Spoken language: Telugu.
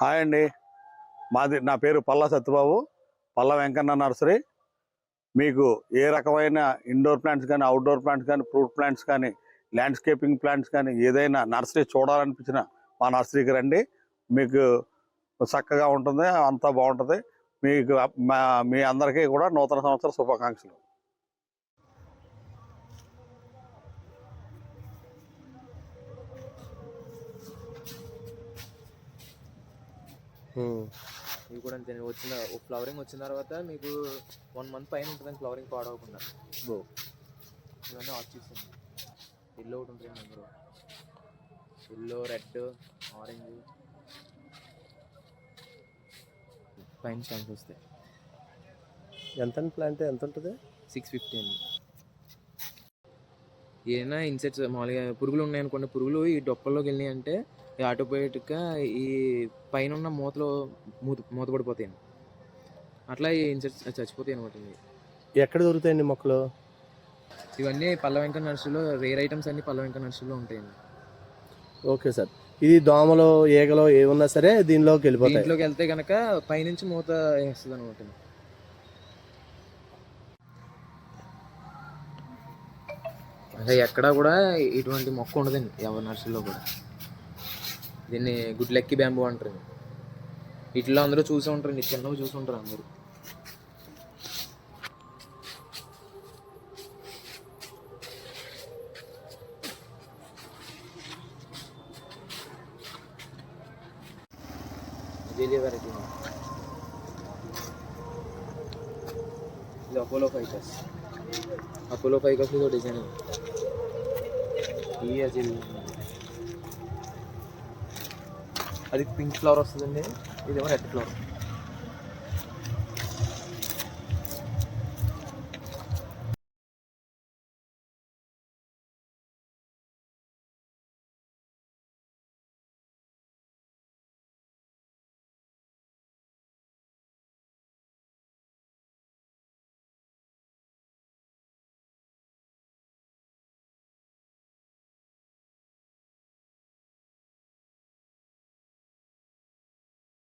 హాయ్ అండి. మాది నా పేరు పల్లా సత్యబాబు పల్ల వెంకన్న నర్సరీ. మీకు ఏ రకమైన ఇండోర్ ప్లాంట్స్ కానీ అవుట్డోర్ ప్లాంట్స్ కానీ ఫ్రూట్ ప్లాంట్స్ కానీ ల్యాండ్స్కేపింగ్ ప్లాంట్స్ కానీ ఏదైనా నర్సరీ చూడాలనిపించిన మా నర్సరీకి రండి. మీకు చక్కగా ఉంటుంది అంతా బాగుంటుంది. మీకు మీ అందరికీ కూడా నూతన సంవత్సర శుభాకాంక్షలు. ఇవి కూడా అంతే వచ్చిన ఫ్లవరింగ్ వచ్చిన తర్వాత మీకు వన్ మంత్ పైన ఉంటుంది ఫ్లవరింగ్ పాడవకుండా. బో. ఇవన్నీ ఆర్చిడ్స్ ఎల్లో ఒకటి ఉంటుంది అందులో. Yellow red orange. పైన స్టాంప్స్ వస్తాయి. ఎంత ప్లాంట్? ఎంత ఉంటుంది సిక్స్ ఫిఫ్టీ అండి. ఏదైనా ఇన్సెక్ట్స్ మామూలుగా పురుగులు ఉన్నాయనుకోండి పురుగులు ఈ డొక్కల్లోకి వెళ్ళినాయి అంటే ఆటోమేటిక్గా ఈ పైన ఉన్న మూతలో మూత మూత పడిపోతాయి. అట్లా ఈ ఇన్సెక్ట్స్ చచ్చిపోతాయి అనమాట ఎక్కడ దొరుకుతాయండి మొక్కలు? ఇవన్నీ పల్ల వెంకట నర్సరీలో రేర్ ఐటమ్స్ అన్ని పల్ల వెంకట నర్సరీలో ఉంటాయండి. Okay sir. ఇది దోమలు ఈగలు ఏమున్నా సరే దీనిలోకి వెళ్ళిపోతాయి. దీంట్లోకి వెళ్తే కనుక పైనుంచి మూత వేస్తుంది అనమాట అసలు ఎక్కడా కూడా ఇటువంటి మొక్క ఉండదండి ఎవరి నర్సరీలో కూడా. దీన్ని గుడ్లెక్కి బ్యాంబూ అంటారు. వీటిలో అందరూ చూసి ఉంటారండి చిన్నవి చూసి ఉంటారు అందరూ. వెరైటీ ఇది Apollo ficus. Apollo ficus design. అది పింక్ ఫ్లవర్ వస్తుందండి. ఇదేమో రెడ్ ఫ్లవర్.